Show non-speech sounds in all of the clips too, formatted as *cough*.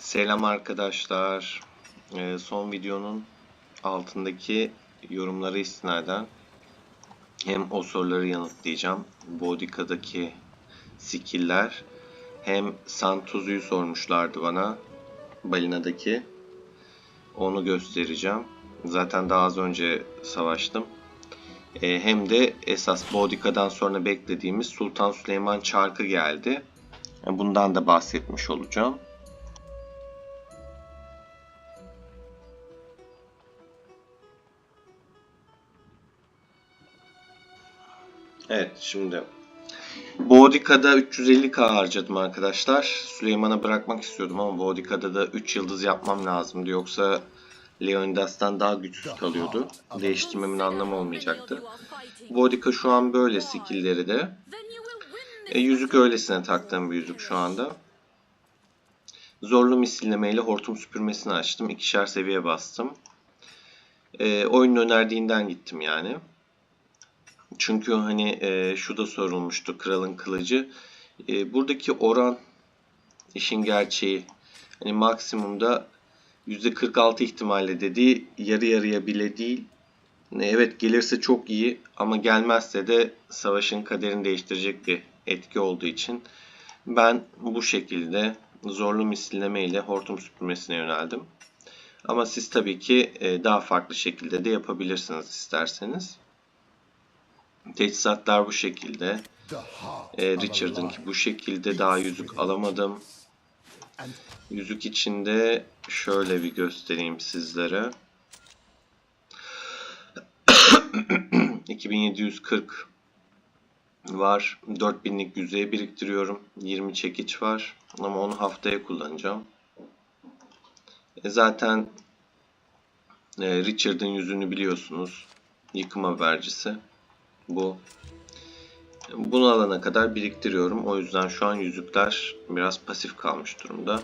Selam arkadaşlar. Ee, son videonun altındaki yorumları istinaden hem o soruları yanıtlayacağım. Bodika'daki skill'ler hem Santuzu'yu sormuşlardı bana. Balina'daki. Onu göstereceğim. Zaten daha az önce savaştım. Ee, hem de esas Bodika'dan sonra beklediğimiz Sultan Süleyman Çarkı geldi. Bundan da bahsetmiş olacağım. Evet şimdi Bodika'da 350k harcadım arkadaşlar. Süleyman'a bırakmak istiyordum ama Bodika'da da 3 yıldız yapmam lazımdı. Yoksa Leonidas'tan daha güçsüz kalıyordu. Değiştirmemin anlamı olmayacaktı. Bodika şu an böyle skillleri de. E, yüzük öylesine taktığım bir yüzük şu anda. Zorlu misillemeyle hortum süpürmesini açtım. İkişer seviye bastım. E, oyunun önerdiğinden gittim yani. Çünkü hani e, şu da sorulmuştu kralın kılıcı. E, buradaki oran işin gerçeği. Hani maksimumda %46 ihtimalle dediği yarı yarıya bile değil. E, Evet gelirse çok iyi ama gelmezse de savaşın kaderini değiştirecek bir etki olduğu için ben bu şekilde zorlu misilleme ile hortum süpürmesine yöneldim. Ama siz tabii ki e, daha farklı şekilde de yapabilirsiniz isterseniz. Teçhizatlar bu şekilde. E, Richard'ınki bu şekilde daha yüzük alamadım. Yüzük içinde şöyle bir göstereyim sizlere. *clears throat* 2740 var. 4000'lik yüzeye biriktiriyorum. 20 çekiç var. Ama onu haftaya kullanacağım. E zaten e, Richard'ın yüzünü biliyorsunuz. Yıkım habercisi. Bu. Bunu alana kadar biriktiriyorum. O yüzden şu an yüzükler biraz pasif kalmış durumda.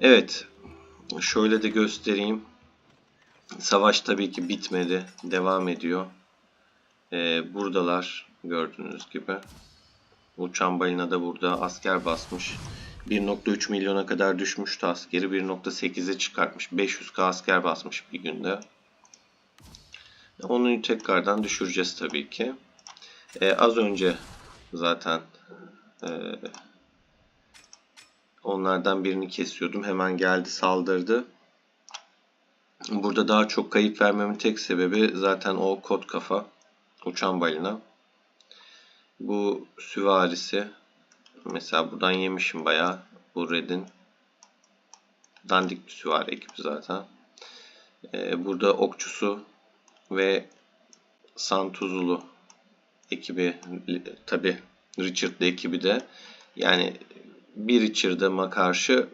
Evet. Şöyle de göstereyim. Savaş tabii ki bitmedi. Devam ediyor. Ee, buradalar gördüğünüz gibi. Uçan balina da burada asker basmış. 1.3 milyona kadar düşmüştü askeri. 1.8'e çıkartmış. 500k asker basmış bir günde. Onu tekrardan düşüreceğiz tabii ki. Ee, az önce zaten e, onlardan birini kesiyordum. Hemen geldi saldırdı. Burada daha çok kayıp vermemin tek sebebi zaten o kod kafa. Uçan balina. Bu süvarisi. Mesela buradan yemişim bayağı. Bu Red'in dandik bir süvari ekibi zaten. Ee, burada okçusu ve Santuzulu ekibi tabi Richard'lı ekibi de yani bir Richard'a karşı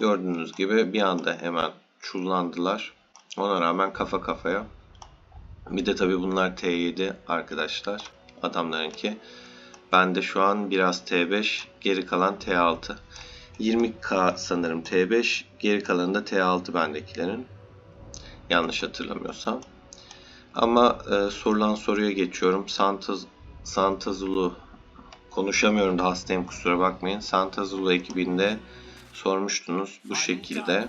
gördüğünüz gibi bir anda hemen çullandılar. Ona rağmen kafa kafaya. Bir de tabi bunlar T7 arkadaşlar. Adamlarınki. Ben de şu an biraz T5 geri kalan T6. 20k sanırım T5 geri kalanı da T6 bendekilerin. Yanlış hatırlamıyorsam. Ama e, sorulan soruya geçiyorum. Santaz, Santazulu konuşamıyorum da hastayım kusura bakmayın. Santazulu ekibinde sormuştunuz bu şekilde.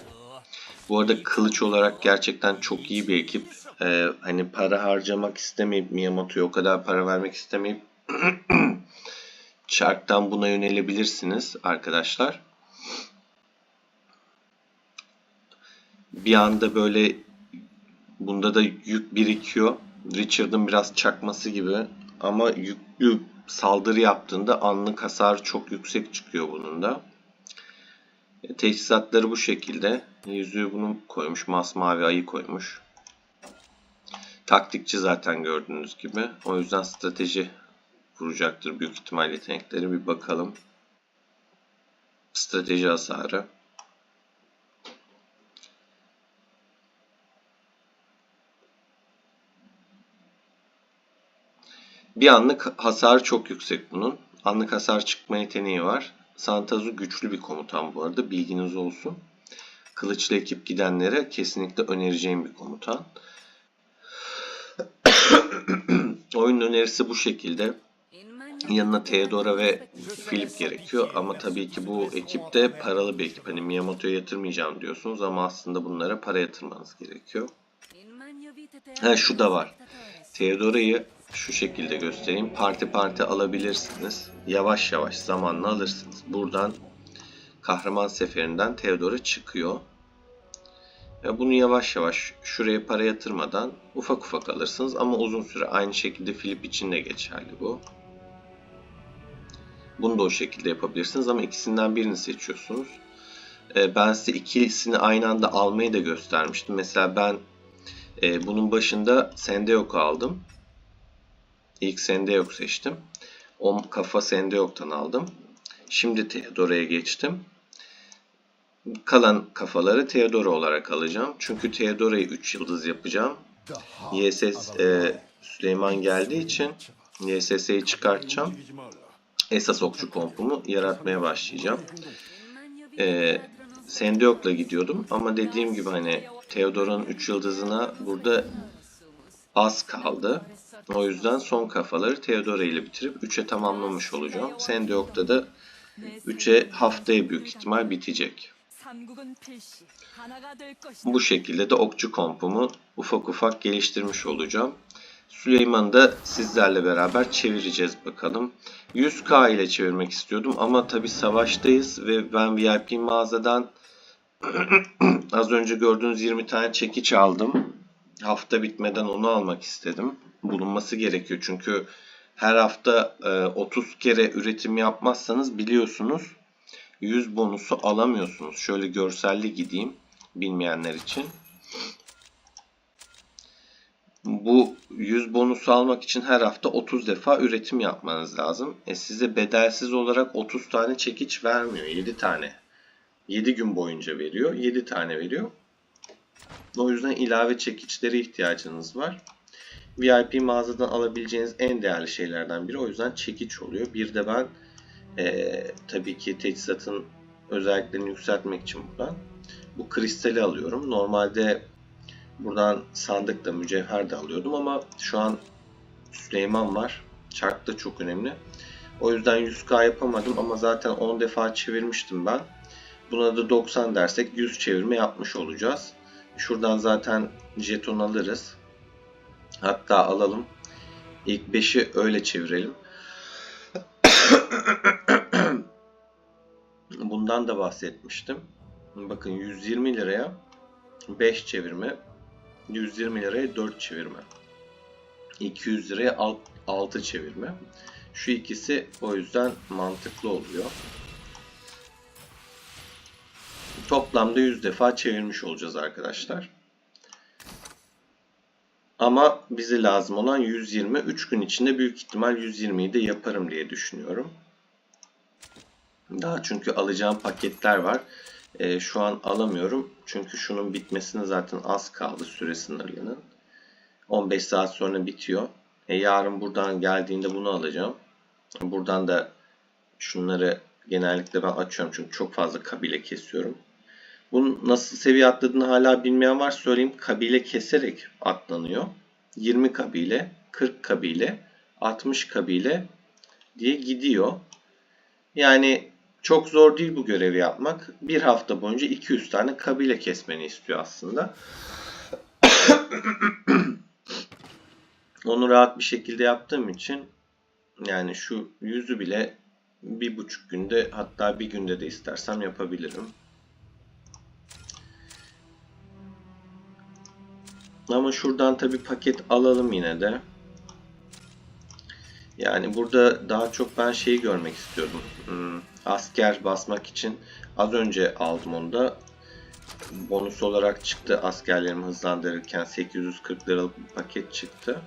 Bu arada kılıç olarak gerçekten çok iyi bir ekip. Ee, hani para harcamak istemeyip Miyamoto'ya o kadar para vermek istemeyip *clears throat* Shark'tan buna yönelebilirsiniz arkadaşlar. Bir anda böyle bunda da yük birikiyor. Richard'ın biraz çakması gibi ama yüklü saldırı yaptığında anlık hasar çok yüksek çıkıyor bunun da. E, Teçhizatları bu şekilde. Yüzüğü bunu koymuş. Masmavi ayı koymuş. Taktikçi zaten gördüğünüz gibi. O yüzden strateji vuracaktır büyük ihtimal yetenekleri. Bir bakalım. Strateji hasarı. Bir anlık hasar çok yüksek bunun. Anlık hasar çıkma yeteneği var. Santazu güçlü bir komutan bu arada. Bilginiz olsun. Kılıçlı ekip gidenlere kesinlikle önereceğim bir komutan. *coughs* Oyun önerisi bu şekilde. yanına Theodora ve Philip gerekiyor. Ama tabii ki bu ekip de paralı bir ekip. Hani Miyamoto'ya yatırmayacağım diyorsunuz ama aslında bunlara para yatırmanız gerekiyor. Ha şu da var. Theodora'yı şu şekilde göstereyim. Parti parti alabilirsiniz. Yavaş yavaş zamanla alırsınız. Buradan kahraman seferinden Theodora çıkıyor. Ve bunu yavaş yavaş şuraya para yatırmadan ufak ufak alırsınız ama uzun süre aynı şekilde Philip için de geçerli bu. Bunu da o şekilde yapabilirsiniz ama ikisinden birini seçiyorsunuz. Ee, Ben size ikisini aynı anda almayı da göstermiştim. Mesela ben e, bunun başında Sendeok'u aldım. İlk Sendeok seçtim. O kafa Sendeok'tan aldım. Şimdi Theodora'ya geçtim. Kalan kafaları Theodora olarak alacağım. Çünkü Theodora'yı 3 yıldız yapacağım. YSS e, Süleyman geldiği için YSS'yi çıkartacağım. Esas okçu kompumu yaratmaya başlayacağım. Ee, Sendeok'la gidiyordum ama dediğim gibi hani Theodora'nın 3 yıldızına burada az kaldı. O yüzden son kafaları Theodora ile bitirip 3'e tamamlamış olacağım. Sendeok'ta da 3'e haftaya büyük ihtimal bitecek. Bu şekilde de okçu kompumu ufak ufak geliştirmiş olacağım. Süleyman'ı da sizlerle beraber çevireceğiz bakalım. 100k ile çevirmek istiyordum ama tabi savaştayız ve ben VIP mağazadan *clears throat* az önce gördüğünüz 20 tane çekiç aldım. Hafta bitmeden onu almak istedim. Bulunması gerekiyor çünkü her hafta e, 30 kere üretim yapmazsanız biliyorsunuz 100 bonusu alamıyorsunuz. Şöyle görselli gideyim bilmeyenler için. Bu 100 bonusu almak için her hafta 30 defa üretim yapmanız lazım. E size bedelsiz olarak 30 tane çekiç vermiyor. 7 tane. 7 gün boyunca veriyor. 7 tane veriyor. O yüzden ilave çekiçlere ihtiyacınız var. VIP mağazadan alabileceğiniz en değerli şeylerden biri. O yüzden çekiç oluyor. Bir de ben e, tabii ki teçhizatın özelliklerini yükseltmek için buradan bu kristali alıyorum. Normalde buradan sandık da mücevher de alıyordum ama şu an Süleyman var. Çark da çok önemli. O yüzden 100k yapamadım ama zaten 10 defa çevirmiştim ben. Buna da 90 dersek 100 çevirme yapmış olacağız. Şuradan zaten jeton alırız. Hatta alalım. İlk 5'i öyle çevirelim. *coughs* Bundan da bahsetmiştim. Bakın 120 liraya 5 çevirme, 120 liraya 4 çevirme, 200 liraya 6 çevirme. Şu ikisi o yüzden mantıklı oluyor. Toplamda 100 defa çevirmiş olacağız arkadaşlar. Ama bize lazım olan 120. 3 gün içinde büyük ihtimal 120'yi de yaparım diye düşünüyorum. Daha çünkü alacağım paketler var. Ee, şu an alamıyorum. Çünkü şunun bitmesine zaten az kaldı süre sınırlının. 15 saat sonra bitiyor. E, yarın buradan geldiğinde bunu alacağım. Buradan da şunları genellikle ben açıyorum çünkü çok fazla kabile kesiyorum. Bunun nasıl seviye atladığını hala bilmeyen var söyleyeyim. Kabile keserek atlanıyor. 20 kabile, 40 kabile, 60 kabile diye gidiyor. Yani çok zor değil bu görevi yapmak. Bir hafta boyunca 200 tane kabile kesmeni istiyor aslında. *coughs* Onu rahat bir şekilde yaptığım için yani şu yüzü bile bir buçuk günde hatta bir günde de istersem yapabilirim. Ama şuradan tabi paket alalım yine de. Yani burada daha çok ben şeyi görmek istiyordum. Hmm, asker basmak için az önce aldım onu da. Bonus olarak çıktı askerlerimi hızlandırırken 840 liralık bir paket çıktı.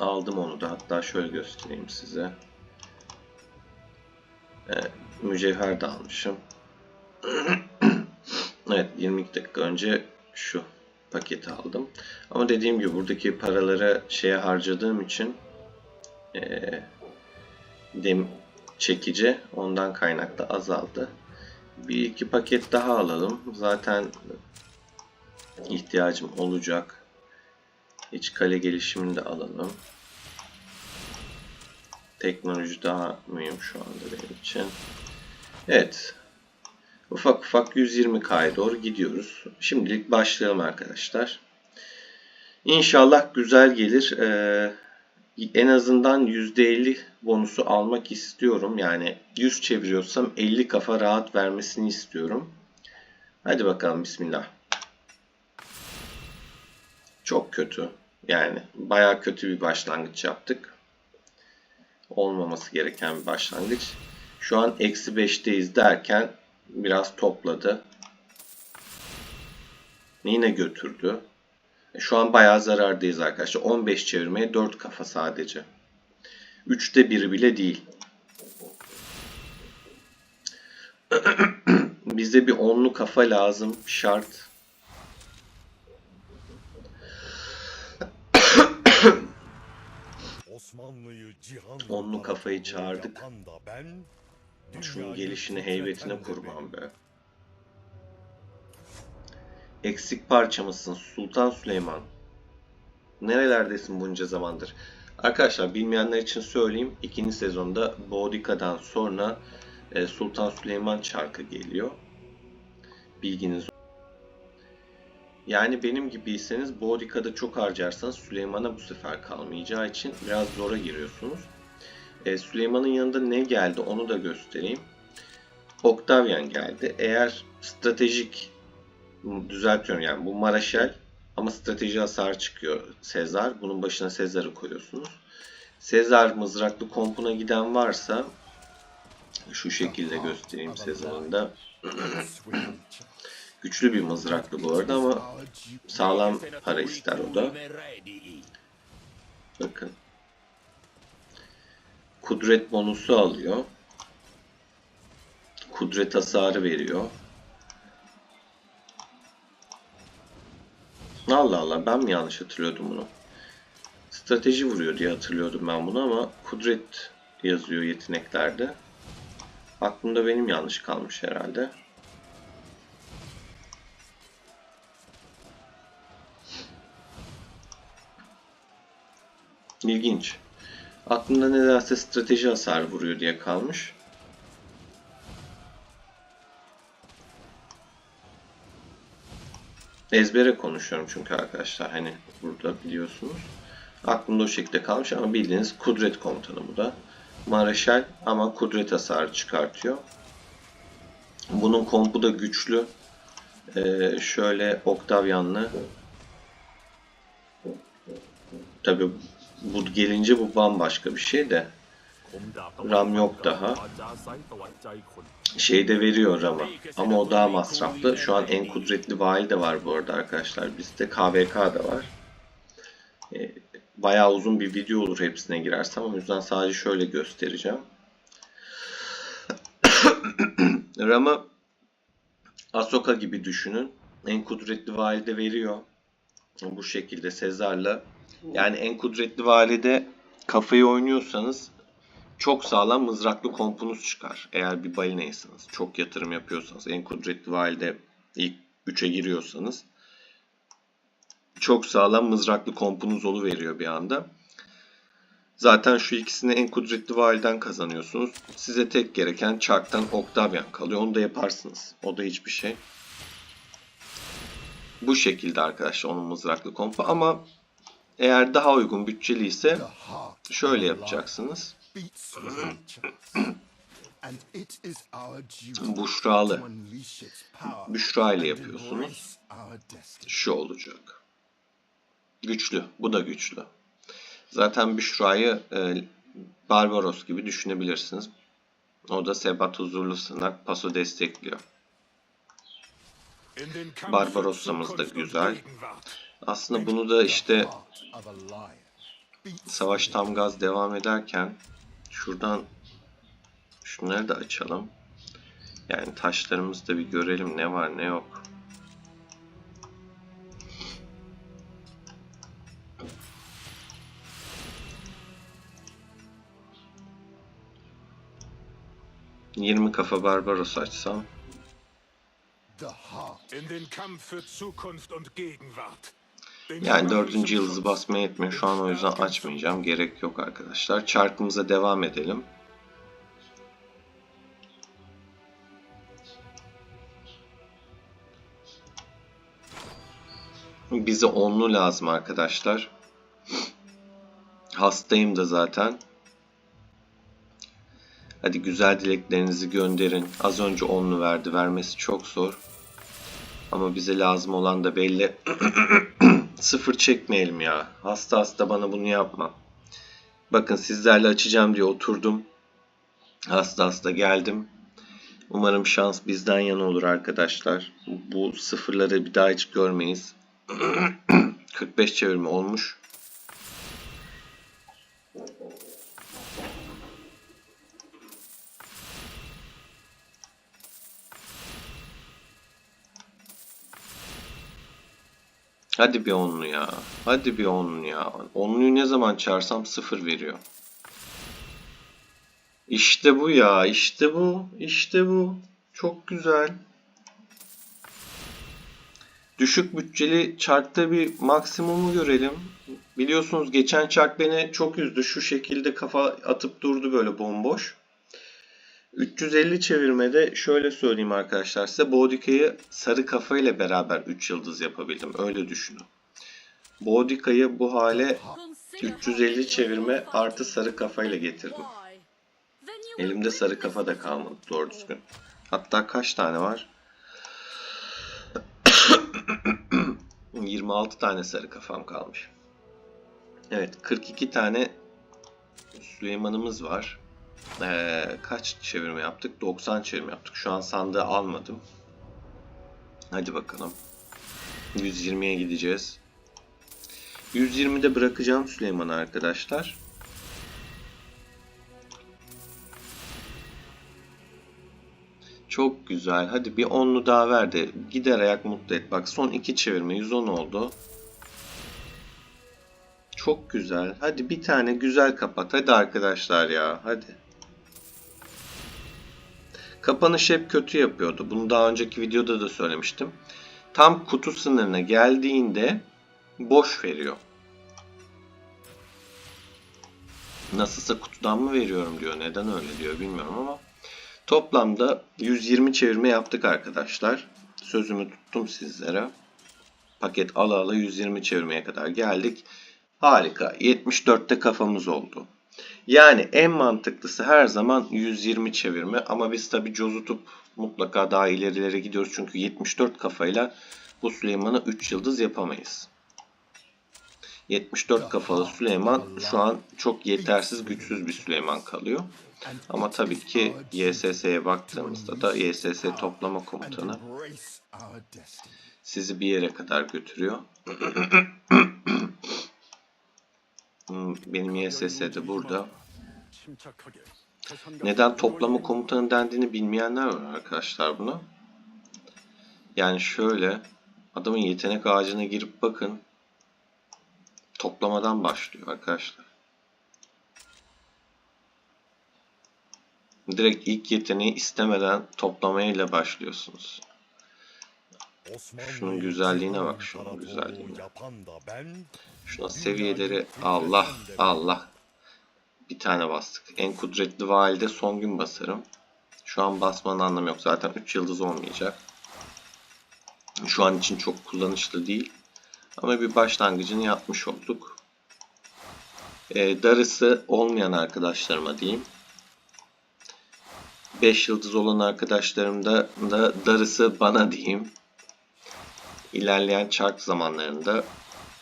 Aldım onu da hatta şöyle göstereyim size. Evet, mücevher de almışım. *clears throat* evet 22 dakika önce şu paketi aldım. Ama dediğim gibi buradaki paraları şeye harcadığım için ee, dem çekici ondan kaynaklı azaldı. Bir iki paket daha alalım. Zaten ihtiyacım olacak. İç kale gelişimini de alalım. Teknoloji daha mühim şu anda benim için. Evet. Ufak ufak 120K'ya doğru gidiyoruz. Şimdilik başlayalım arkadaşlar. İnşallah güzel gelir. Ee, en azından %50 bonusu almak istiyorum. Yani 100 çeviriyorsam 50 kafa rahat vermesini istiyorum. Hadi bakalım bismillah. Çok kötü. Yani baya kötü bir başlangıç yaptık. Olmaması gereken bir başlangıç. Şu an eksi 5'teyiz derken biraz topladı. Yine götürdü. E, Şu an bayağı zarardayız arkadaşlar. 15 çevirmeye 4 kafa sadece. 3'te 1'i bile değil. *clears throat* Bize bir onlu kafa lazım. Şart. Onlu kafayı çağırdık. Şunun titreten heybetine kurban be. Eksik parçamızsın Sultan Süleyman. Nerelerdesin bunca zamandır? Arkadaşlar bilmeyenler için söyleyeyim. ikinci sezonda Bodika'dan sonra e, Sultan Süleyman çarkı geliyor. Bilginiz. Yani benim gibiyseniz Bodika'da çok harcarsanız Süleyman'a bu sefer kalmayacağı için biraz zora giriyorsunuz. E, Süleyman'ın yanında ne geldi onu da göstereyim. Octavian geldi. Eğer stratejik düzeltiyorum yani bu Maraşel ama strateji hasar çıkıyor Sezar. Bunun başına Sezar'ı koyuyorsunuz. Sezar mızraklı kompuna giden varsa şu şekilde göstereyim Sezar'ın da. *clears throat* Güçlü bir mızraklı bu arada ama sağlam para ister o da. Bakın. Kudret bonusu alıyor. Kudret hasarı veriyor. Allah Allah ben mi yanlış hatırlıyordum bunu? Strateji vuruyor diye hatırlıyordum ben bunu ama kudret yazıyor yeteneklerde. Aklımda benim yanlış kalmış herhalde. İlginç. Aklımda nedense strateji hasar vuruyor diye kalmış. Ezbere konuşuyorum çünkü arkadaşlar hani burada biliyorsunuz. Aklımda o şekilde kalmış ama bildiğiniz kudret komutanı bu da. Maraşal ama kudret hasarı çıkartıyor. Bunun kompu da güçlü. Ee, şöyle Octavian'lı. Tabi bu gelince bu bambaşka bir şey de. RAM yok daha. Şey de veriyor RAM'ı. Ama o daha masraflı. Şu an en kudretli vali de var bu arada arkadaşlar. Bizde KVK da var. Ee, bayağı uzun bir video olur hepsine girersem. O yüzden sadece şöyle göstereceğim. *coughs* RAM'ı Ahsoka gibi düşünün. En kudretli vali de veriyor. Bu şekilde Sezar'la. Yani en kudretli valide kafayı oynuyorsanız çok sağlam mızraklı kompunuz çıkar. Eğer bir balinaysanız, çok yatırım yapıyorsanız, en kudretli valide ilk 3'e giriyorsanız çok sağlam mızraklı kompunuz veriyor bir anda. Zaten şu ikisini en kudretli validen kazanıyorsunuz. Size tek gereken çarktan Octavian kalıyor. Onu da yaparsınız. O da hiçbir şey. Bu şekilde arkadaşlar onun mızraklı kompu ama eğer daha uygun bütçeli ise şöyle yapacaksınız. Buşralı. Büşra ile yapıyorsunuz. Şu olacak. Güçlü. Bu da güçlü. Zaten Büşra'yı e, Barbaros gibi düşünebilirsiniz. O da Sebat Huzurlu Sınak Paso destekliyor. Barbarossa'mız da güzel. Aslında bunu da işte Savaş tam gaz devam ederken şuradan şunları da açalım. Yani taşlarımızı da bir görelim ne var ne yok. Yirmi kafa Barbaros açsam. In den Kampf für Zukunft und Gegenwart. Yani dördüncü yıldızı basmaya yetmiyor. Şu an o yüzden açmayacağım. Gerek yok arkadaşlar. Çarkımıza devam edelim. Bize onlu lazım arkadaşlar. Hastayım da zaten. Hadi güzel dileklerinizi gönderin. Az önce onlu verdi. Vermesi çok zor. Ama bize lazım olan da belli. *clears throat* Sıfır çekmeyelim ya. Hasta hasta bana bunu yapma. Bakın sizlerle açacağım diye oturdum. Hasta hasta geldim. Umarım şans bizden yana olur arkadaşlar. Bu sıfırları bir daha hiç görmeyiz. *clears throat* 45 çevirme olmuş. Hadi bir onlu ya. Hadi bir onlu ya. Onluyu ne zaman çağırsam sıfır veriyor. İşte bu ya. İşte bu. İşte bu. Çok güzel. Düşük bütçeli çarkta bir maksimumu görelim. Biliyorsunuz geçen çark beni çok üzdü. Şu şekilde kafa atıp durdu böyle bomboş. 350 çevirmede şöyle söyleyeyim arkadaşlar size. Bodika'yı sarı kafa ile beraber 3 yıldız yapabildim. Öyle düşünün. Bodika'yı bu hale 350 çevirme artı sarı kafayla getirdim. Elimde sarı kafa da kalmadı doğru düzgün. Hatta kaç tane var? *coughs* 26 tane sarı kafam kalmış. Evet 42 tane Süleyman'ımız var. Ee, kaç çevirme yaptık? 90 çevirme yaptık. Şu an sandığı almadım. Hadi bakalım. 120'ye gideceğiz. 120'de bırakacağım Süleyman'ı arkadaşlar. Çok güzel. Hadi bir onlu daha ver de gider ayak mutlu et. Bak son iki çevirme 110 oldu. Çok güzel. Hadi bir tane güzel kapat. Hadi arkadaşlar ya. Hadi. Kapanış hep kötü yapıyordu. Bunu daha önceki videoda da söylemiştim. Tam kutu sınırına geldiğinde boş veriyor. Nasılsa kutudan mı veriyorum diyor. Neden öyle diyor bilmiyorum ama. Toplamda 120 çevirme yaptık arkadaşlar. Sözümü tuttum sizlere. Paket ala ala 120 çevirmeye kadar geldik. Harika. 74'te kafamız oldu. Yani en mantıklısı her zaman 120 çevirme ama biz tabi cozutup mutlaka daha ilerilere gidiyoruz çünkü 74 kafayla bu Süleyman'a 3 yıldız yapamayız. 74 kafalı Süleyman şu an çok yetersiz güçsüz bir Süleyman kalıyor. Ama tabii ki YSS'ye baktığımızda da YSS toplama komutanı sizi bir yere kadar götürüyor. *laughs* Hmm, Benim YSS de burada. Neden toplama komutanı dendiğini bilmeyenler var arkadaşlar buna. Yani şöyle adamın yetenek ağacına girip bakın toplamadan başlıyor arkadaşlar. Direkt ilk yeteneği istemeden toplamayla başlıyorsunuz. Şunun güzelliğine bak şunun güzelliğine. Şuna seviyeleri Allah Allah. Bir tane bastık. En kudretli valide son gün basarım. Şu an basmanın anlamı yok. Zaten 3 yıldız olmayacak. Şu an için çok kullanışlı değil. Ama bir başlangıcını yapmış olduk. Ee, darısı olmayan arkadaşlarıma diyeyim. 5 yıldız olan arkadaşlarım da, da darısı bana diyeyim. İlerleyen çark zamanlarında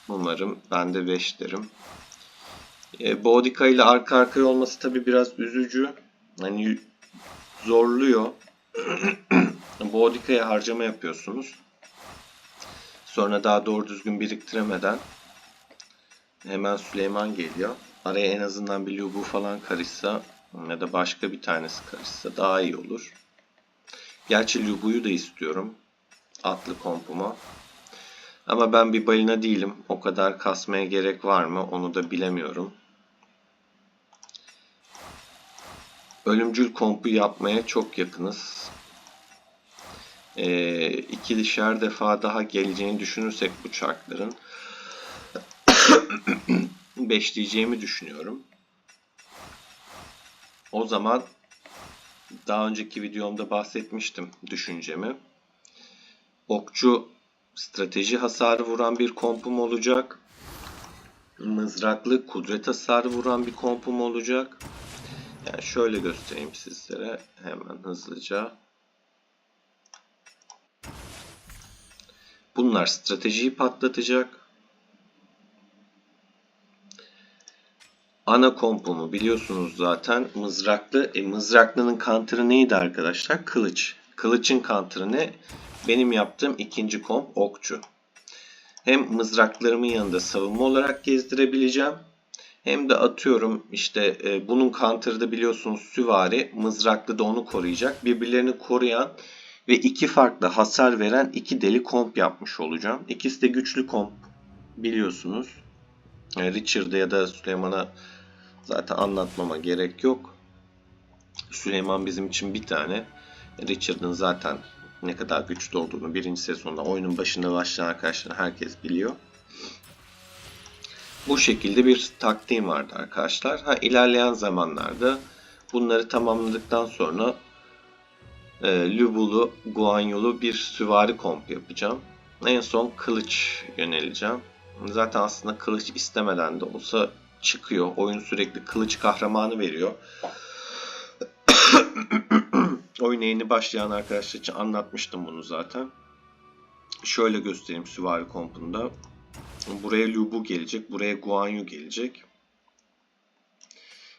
umarım ben de 5 derim. E, Bodica ile arka arkaya olması tabi biraz üzücü. Hani zorluyor. *clears throat* Bodica'ya harcama yapıyorsunuz. Sonra daha doğru düzgün biriktiremeden hemen Süleyman geliyor. Araya en azından bir Lubu falan karışsa ya da başka bir tanesi karışsa daha iyi olur. Gerçi Lubu'yu da istiyorum. Atlı kompuma. Ama ben bir balina değilim. O kadar kasmaya gerek var mı onu da bilemiyorum. Ölümcül kompu yapmaya çok yakınız. Ee, ikişer defa daha geleceğini düşünürsek bu çarkların *coughs* beşleyeceğimi düşünüyorum. O zaman daha önceki videomda bahsetmiştim düşüncemi. Okçu strateji hasarı vuran bir kompum olacak. Mızraklı kudret hasarı vuran bir kompum olacak. Yani şöyle göstereyim sizlere hemen hızlıca. Bunlar stratejiyi patlatacak. Ana kompumu biliyorsunuz zaten mızraklı. E, mızraklının counter'ı neydi arkadaşlar? Kılıç. Kılıçın counter'ı ne? Benim yaptığım ikinci komp okçu. Hem mızraklarımın yanında savunma olarak gezdirebileceğim. Hem de atıyorum işte e, bunun counter'ı da biliyorsunuz süvari. Mızraklı da onu koruyacak. Birbirlerini koruyan ve iki farklı hasar veren iki deli komp yapmış olacağım. İkisi de güçlü komp biliyorsunuz. E, Richard'a ya da Süleyman'a zaten anlatmama gerek yok. Süleyman bizim için bir tane. Richard'ın zaten ne kadar güçlü olduğunu birinci sezonda oyunun başında başlayan arkadaşlar herkes biliyor. Bu şekilde bir taktiğim vardı arkadaşlar. Ha, ilerleyen zamanlarda bunları tamamladıktan sonra e, Lubulu, Guanyolu bir süvari komp yapacağım. En son kılıç yöneleceğim. Zaten aslında kılıç istemeden de olsa çıkıyor. Oyun sürekli kılıç kahramanı veriyor. Oyuna yeni başlayan arkadaşlar için anlatmıştım bunu zaten. Şöyle göstereyim süvari kompunda. Buraya Lubu gelecek. Buraya Guanyu gelecek.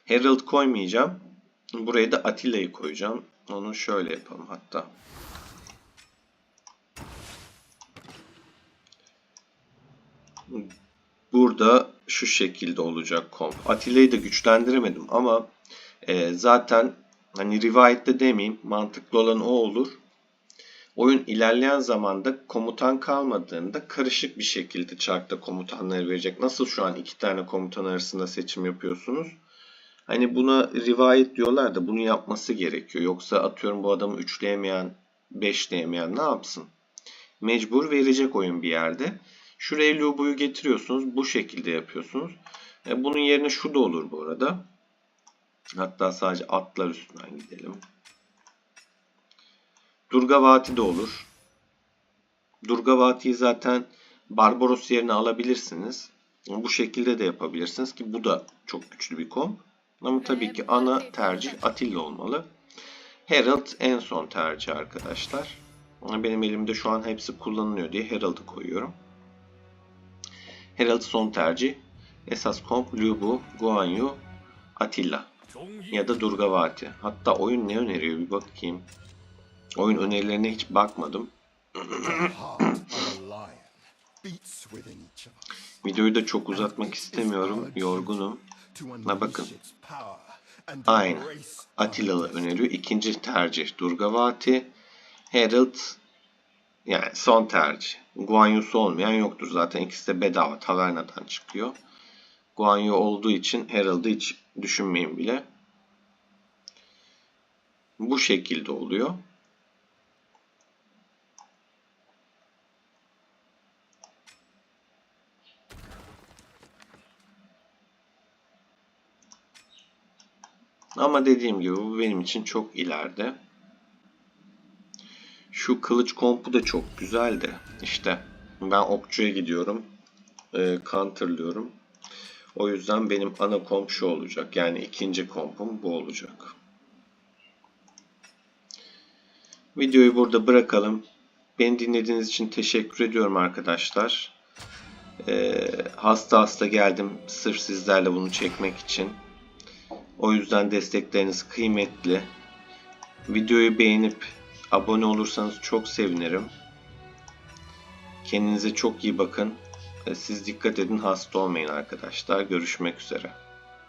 Herald koymayacağım. Buraya da Atilla'yı koyacağım. Onu şöyle yapalım hatta. Burada şu şekilde olacak komp. Atilla'yı da güçlendiremedim ama e, zaten hani rivayette demeyeyim mantıklı olan o olur. Oyun ilerleyen zamanda komutan kalmadığında karışık bir şekilde çarkta komutanları verecek. Nasıl şu an iki tane komutan arasında seçim yapıyorsunuz? Hani buna rivayet diyorlar da bunu yapması gerekiyor. Yoksa atıyorum bu adamı üçleyemeyen, beşleyemeyen ne yapsın? Mecbur verecek oyun bir yerde. Şuraya Lubu'yu getiriyorsunuz. Bu şekilde yapıyorsunuz. E, bunun yerine şu da olur bu arada. Hatta sadece atlar üstünden gidelim. Durgavati de olur. Durgavati'yi zaten Barbaros yerine alabilirsiniz. Bu şekilde de yapabilirsiniz ki bu da çok güçlü bir komp. Ama tabii ki ana tercih Atilla olmalı. Herald en son tercih arkadaşlar. Benim elimde şu an hepsi kullanılıyor diye Herald'ı koyuyorum. Herald son tercih. Esas komp Lubu, Guanyu, Atilla ya da Durgavati. Hatta oyun ne öneriyor bir bakayım. Oyun önerilerine hiç bakmadım. *coughs* Videoyu da çok uzatmak istemiyorum. Yorgunum. Ha bakın. Aynen. Attilalı öneriyor. İkinci tercih Durgavati. Herald yani son tercih. Guanyu'su olmayan yoktur. Zaten ikisi de bedava tavernadan çıkıyor. Guanyu olduğu için Herald'ı hiç düşünmeyin bile. Bu şekilde oluyor. Ama dediğim gibi bu benim için çok ileride. Şu kılıç kompu da çok güzel de işte ben okçuya gidiyorum. E, counterlıyorum. O yüzden benim ana komp şu olacak. Yani ikinci kompum bu olacak. Videoyu burada bırakalım. Beni dinlediğiniz için teşekkür ediyorum arkadaşlar. Ee, hasta hasta geldim sırf sizlerle bunu çekmek için. O yüzden destekleriniz kıymetli. Videoyu beğenip abone olursanız çok sevinirim. Kendinize çok iyi bakın. Siz dikkat edin hasta olmayın arkadaşlar. Görüşmek üzere.